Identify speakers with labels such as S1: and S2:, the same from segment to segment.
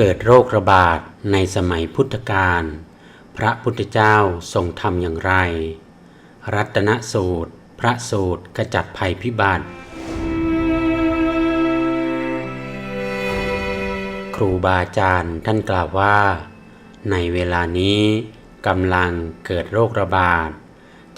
S1: เกิดโรคระบาดในสมัยพุทธกาล พระพุทธเจ้าทรงทำอย่างไร รัตนสูตร พระสูตรขจัดภัยพิบัติ ครูบาอาจารย์ท่านกล่าวว่า ในเวลานี้กำลังเกิดโรคระบาด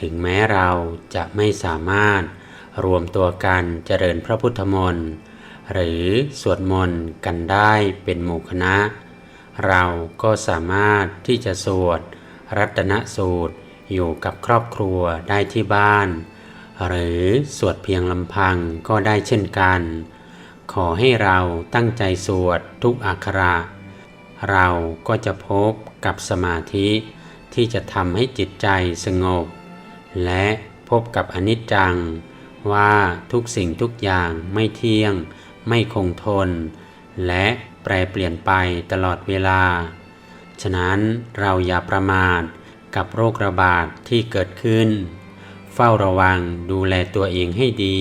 S1: ถึงแม้เราจะไม่สามารถรวมตัวกันเจริญพระพุทธมนต์ หรือสวดมนต์กันได้เป็นหมู่คณะ เราก็สามารถที่จะสวดรัตนสูตรอยู่กับครอบครัวได้ที่บ้าน หรือสวดเพียงลำพังก็ได้เช่นกัน ขอให้เราตั้งใจสวดทุกอักขระ เราก็จะพบกับสมาธิที่จะทำให้จิตใจสงบ และพบกับอนิจจังว่าทุกสิ่งทุกอย่างไม่เที่ยง ไม่คงทน และแปรเปลี่ยนไปตลอดเวลา ฉะนั้นเราอย่าประมาทกับโรคระบาดที่เกิดขึ้น เฝ้าระวังดูแลตัวเองให้ดี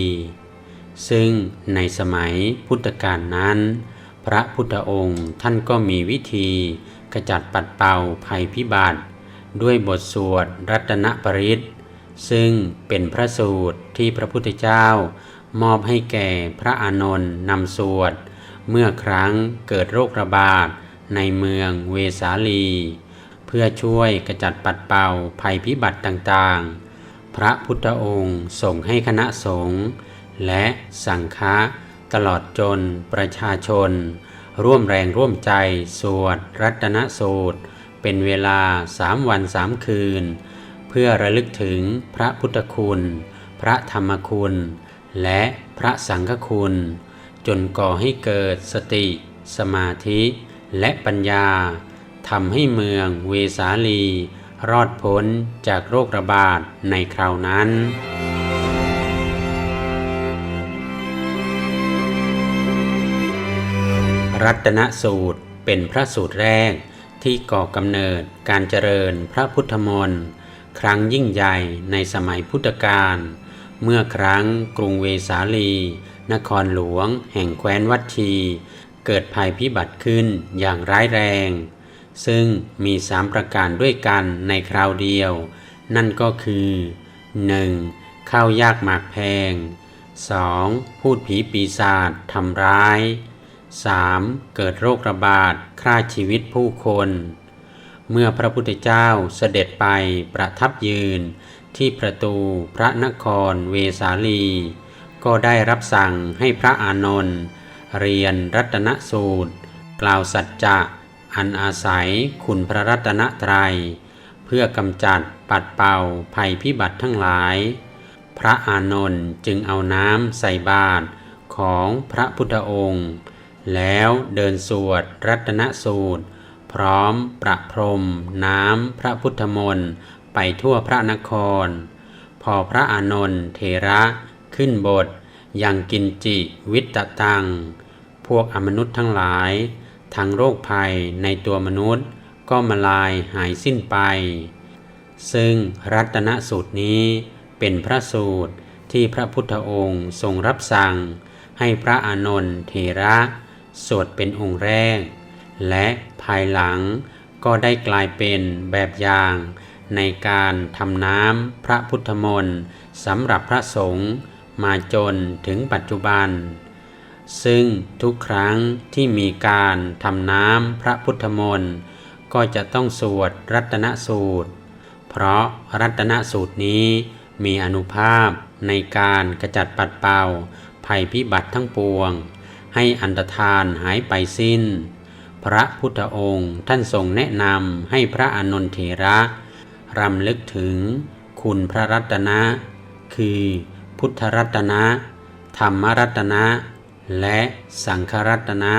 S1: ซึ่งในสมัยพุทธกาลนั้น พระพุทธองค์ท่านก็มีวิธีขจัดปัดเป่าภัยพิบัติ ด้วยบทสวดรัตนปริศซึ่งเป็นพระสูตรที่พระพุทธเจ้า มอบให้แก่พระอานนท์นำสวด เมื่อครั้งเกิดโรคระบาดในเมืองเวสาลี เพื่อช่วยกระจัดปัดเป่าภัยพิบัติต่างๆ พระพุทธองค์ส่งให้คณะสงฆ์และสังฆะตลอดจนประชาชน ร่วมแรงร่วมใจสวด รัตนสูตร เป็นเวลาสามวันสามคืน เพื่อระลึกถึงพระพุทธคุณ พระธรรมคุณ และพระสังฆคุณ จนก่อให้เกิดสติ สมาธิ และปัญญาทำให้เมืองเวสาลี รอดพ้นจากโรคระบาดในคราวนั้นรัตนสูตรเป็นพระสูตรแรกที่ก่อกำเนิดการเจริญพระพุทธมนต์ ครั้งยิ่งใหญ่ในสมัยพุทธกาล เมื่อครั้งกรุงเวสาลี นครหลวง แห่งแคว้นวัชี เกิดภัยพิบัติขึ้นอย่างร้ายแรง ซึ่งมีสามประการด้วยกันในคราวเดียว นั่นก็คือ 1. ข้าวยากหมากแพง 2. พูดผีปีศาจทำร้าย 3. เกิดโรคระบาดฆ่าชีวิตผู้คน เมื่อพระพุทธเจ้าเสด็จไปประทับยืน ที่ประตูพระนครเวสาลี ก็ได้รับสั่งให้พระอานนท์เรียนรัตนสูตร กล่าวสัจจะอันอาศัยคุณพระรัตนตรัย เพื่อกำจัดปัดเป่าภัยพิบัติทั้งหลาย พระอานนท์จึงเอาน้ำใส่บาตรของพระพุทธองค์ แล้วเดินสวดรัตนสูตร พร้อมประพรมน้ำพระพุทธมนต์ ไปทั่วพระนคร พอพระอานนท์เทระขึ้นบทยังกินจิวิตตัง พวกอมนุษย์ทั้งหลาย ทั้งโรคภัยในตัวมนุษย์ก็มาลายหายสิ้นไป ซึ่งรัตนสูตรนี้เป็นพระสูตรที่พระพุทธองค์ทรงรับสั่ง ให้พระอานนท์เทระสวดเป็นองค์แรก และภายหลังก็ได้กลายเป็นแบบอย่าง ในการทำน้ำพระพุทธมนต์สำหรับพระสงฆ์มาจนถึงปัจจุบัน ซึ่งทุกครั้งที่มีการทำน้ำพระพุทธมนต์ก็จะต้องสวดรัตนสูตร เพราะรัตนสูตรนี้มีอนุภาพในการกระจัดปัดเป่าภัยพิบัติทั้งปวง ให้อันตรธานหายไปสิ้น พระพุทธองค์ท่านทรงแนะนำให้พระอนนทเถระ รำลึกถึงคุณพระรัตนะ คือพุทธรัตนะ ธรรมรัตนะ และสังฆรัตนะ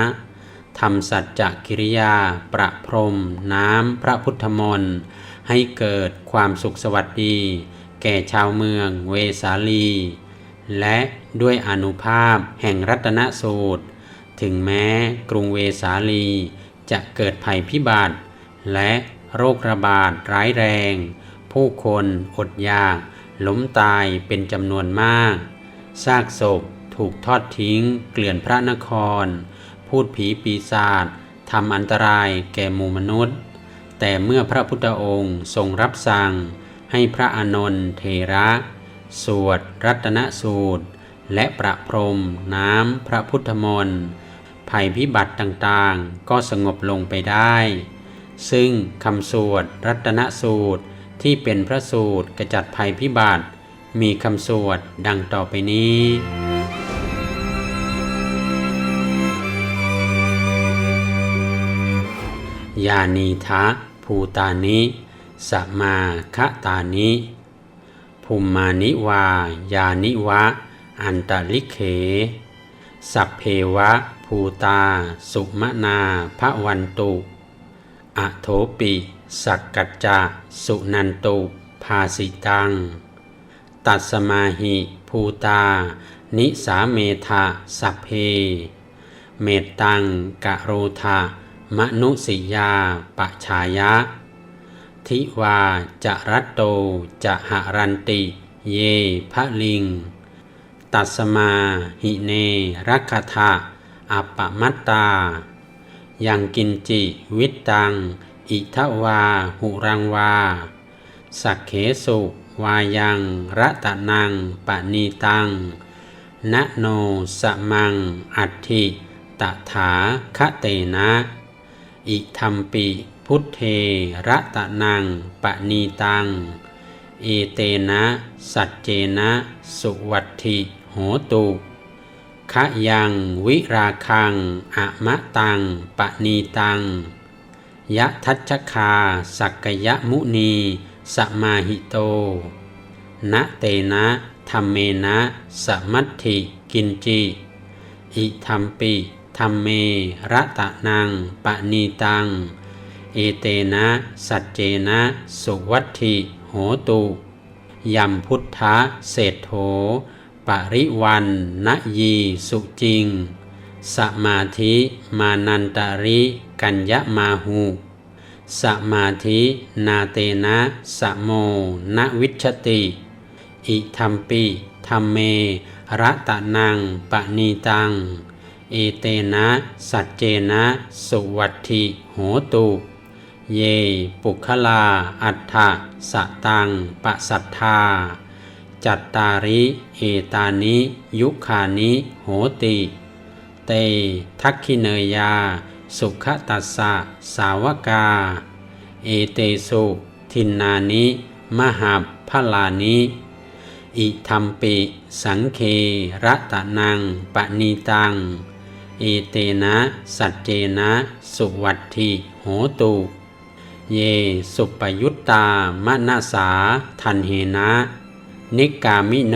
S1: ทำสัจจกิริยา ประพรม น้ำพระพุทธมนต์ให้เกิดความสุขสวัสดี แก่ชาวเมืองเวสาลี และด้วยอนุภาพแห่งรัตนสูตร ถึงแม้กรุงเวสาลีจะเกิดภัยพิบัติ และ โรคระบาดร้ายแรง ผู้คนอดอยากล้มตายเป็นจำนวนมากซากศพถูกทอดทิ้ง เกลื่อนพระนคร พูดผีปีศาจทำอันตรายแก่หมู่มนุษย์ แต่เมื่อพระพุทธองค์ทรงรับสั่ง ให้พระอานนท์เทระ สวด รัตนสูตร และประพรม น้ำพระพุทธมนต์ภัยพิบัติต่างๆ ก็สงบลงไปได้ ซึ่งคำสวดรัตนสูตรที่เป็นพระสูตรกระจัดภัยพิบัติ มีคำสวดดังต่อไปนี้ ยานีทะภูตานิสมาคตานิภูมมานิวา ยานิวะ อันตลิเข สัพเพวะ ภูตา สุมนาพระวันตุ อโถปิสักกัจจะสุนันตุภาสิตัง ตัสมาหิภูตา นิสาเมธาสัพเพ เมตตังกะโรธามนุสิยาปะชายะ ทิวาจะรัตโตจะหารันติ เยพะลิง ตัสมาหิเนรักทาอัปปมัตตา ยังกินจิ วิตตัง อิทวา หุรังวา สักเขสุ วายังรัตนังปณีตัง นะโนสมัง อัตถิตถาคเตนะ อิธรรมปิ พุทเทระตะนังปณีตัง เอเตนะ สัจเจนะ สุวัตถิโหตุ ขะยังวิราคังอะมะตังปณีตัง ยะทัชคาสักกยมุนีสมาหิโต นะเตนะธรรมเมนะสมัตถิกินจิ อิธรรมปิธรรมเมระตะนังปณีตัง เอเตนะสัจเจนะสุวัตถิโหตุยัมพุทธะเศรษโธ ปริวันนยีสุจริง สมาธิมานันตาริกัญญมาหูสมาธินาเตนะสะโมนวิชติ อิธรรมปิธรรมเมระตะนังปณีตัง เอเตนะสัจเจนะสุวัตถิโหตุ เย ปุคลาอัฏฐะสตังปะสัทธา จัตตาริเอตานิยุคานิโหติ เต ทักขิเนยา สุขตัสสะสาวกา เอเตสุทินนานิ มหาพลานิอิธรรมปิ สังเคระตะนังปณีตัง เอเตนะสัจเจนะ สุวัตถิโหตุ เย สุปยุตตามนาสา ทันเหนะ นิกามิโน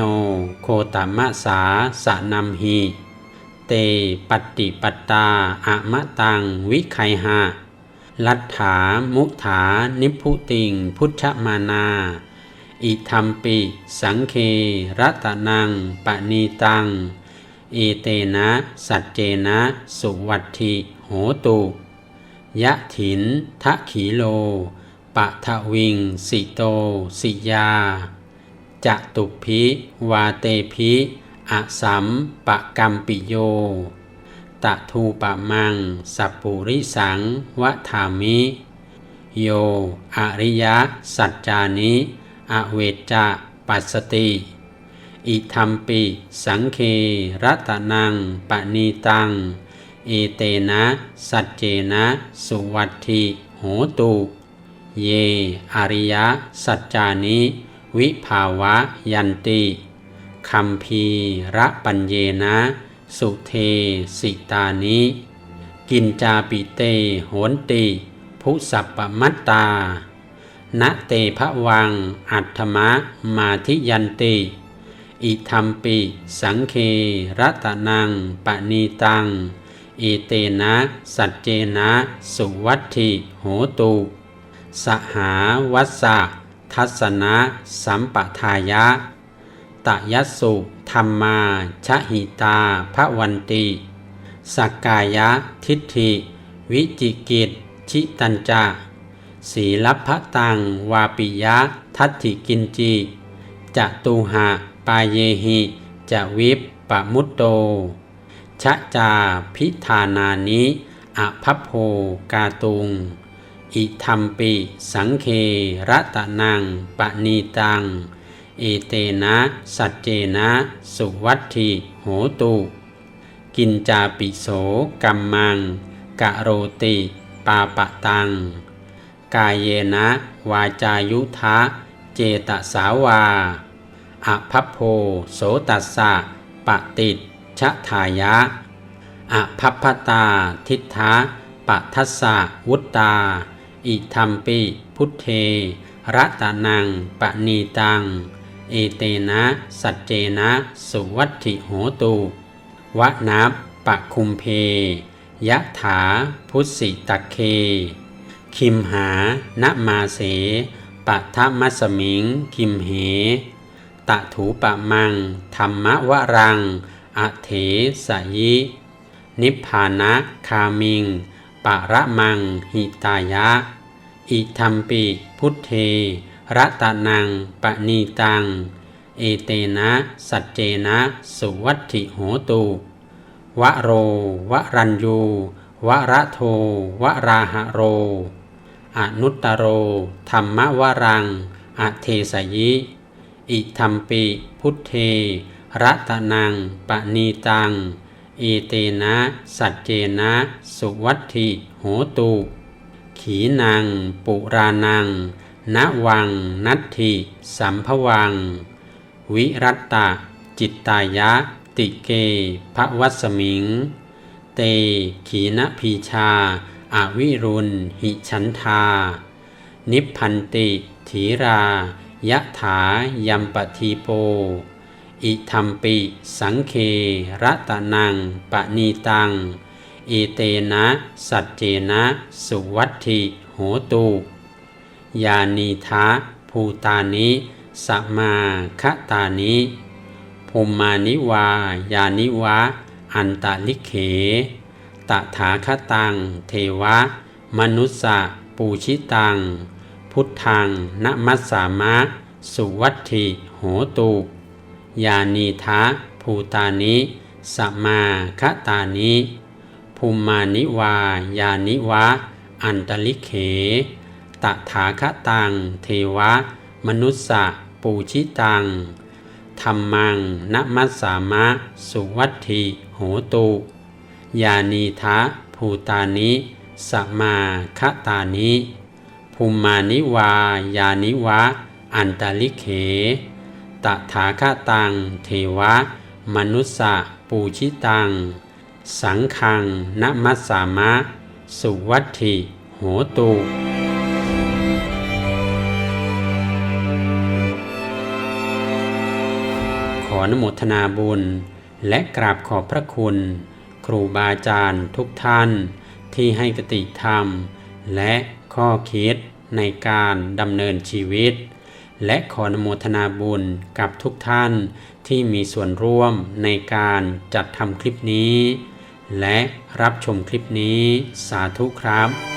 S1: โคตมะสาสะนัมหีเตปฏิปตาอะมะตังวิไคหะลัทธามุถานิพพุติงพุทธมานาอิธรรมปิ สังเครัตนังปณีตัง เอเตนะ สัจเจนะ สุวัตถิโหตุ ยะถินทะขีโล ปะทะวิง สิโต สิยา จะตุพิวาเตพิอะสัมปะกัมปิโยตะทูปะมัง สัปปุริสังวะธามิ โย อริยะสัจจานิอเวจจะปัสสติ อิธรรมปิ สังเครัตนังปณีตัง เอเตนะ สัจเจนะ สุวัตถิโหตุ เย อริยะสัจจานิ วิภาวะยันติคัมพีระปัญเยนะ สุเทสิตานิ กินจาปิเตโหนติผู้สัปปมัตตาณเตภวัง อัตถมะมาทิยันติ อิธรรมปิ สังเครัตนังปณีตัง เอเตนะ สัจเจนะ สุวัตถิโหตุ สหาวัสสะ ทัศนะสัมปทายะตยัสสุธรรมาชหิตาพระวันติสักกายะทิฏฐิ วิจิกิจชิตัญจะศีลพะตังวาปิยะทัตถิกินจิจะตูหะปาเยหิจะวิปปะมุตโต ชะจาพิธานานิอภพโพกาตุง อิธรรมปิ สังเคระตะนังปะนีตัง เอเตนะ สัจเจนะ สุวัตถิโหตุ กินจาปิโสกัมมัง กะโรติ ปาปะตัง กายเยนะ วาจายุทะ เจตสาวาอภัพโพโสตัสสะปะติดชะทายะอภัพพตาทิฏฐะปะทัสสะวุตตา อิธรรมปิพุทเทรัตนังปะนีตัง เอเตนะสัจเจนะสุวัตถิโหตุวะนับปะคุมเพยะถาพุทสิตะเค คิมหาณมาเสปะทมัสมิงคิมเห ตะถูปะมัง ธรรมวรัง อเถสยิ นิพพานะคามิง ปะระมังหิตายะ อิธรรมปิพุทเทรัตนังปะนีตัง เอเตนะ สัจเจนะ สุวัตถิโหตุวะโร วะรัญยูวะระโท วะราหะโร อนุตตโร ธรรมวรัง อเทสยิ อิธรรมปิพุทเทรัตนังปะนีตัง อเตนะ สัจเจนะ สุวัตถิโหตุ ขีนังปุรานังณวัง นัตถิสัมภวัง วิรัตตะ จิตตายะ ติเกภวัสมิง เต ขีนพีชาอาวิรุณ หิฉันทา นิพพันติ ถีรายะถายัมปทีโป อิธรรมปิ สังเครัตนังปะนีตัง เอเตนะ สัจเจนะ สุวัตถิโหตุยานีทะภูตานิสมมาคตานิภูมานิวายานิวะ อันตะลิเขตถาคตัง เทวะ มนุสสะปูชิตัง พุทธังนมัสสามะ สุวัตถิโหตุ ยานีทะภูตานิสมมาคตานิภูมานิวายานิวะ อันตลิเขตถาคตัง เทวะ มนุสสะปูชิตังธรรมังนมัสสามะ สุวัตถิโหตุยานีทะภูตานิสมมาคตานิภูมานิวายานิวะ อันตลิเข ตถาคตัง เทวะ มนุสะปูชิตัง สังคังนมัสสามะ สุวัตถิ โหตุขออนุโมทนาบุญ และกราบขอบพระคุณ ครูบาอาจารย์ทุกท่าน ที่ให้กติธรรม และข้อคิดในการดำเนินชีวิต และขออนุโมทนาบุญกับทุกท่านที่มีส่วนร่วมในการจัดทำคลิปนี้ และรับชมคลิปนี้สาธุครับ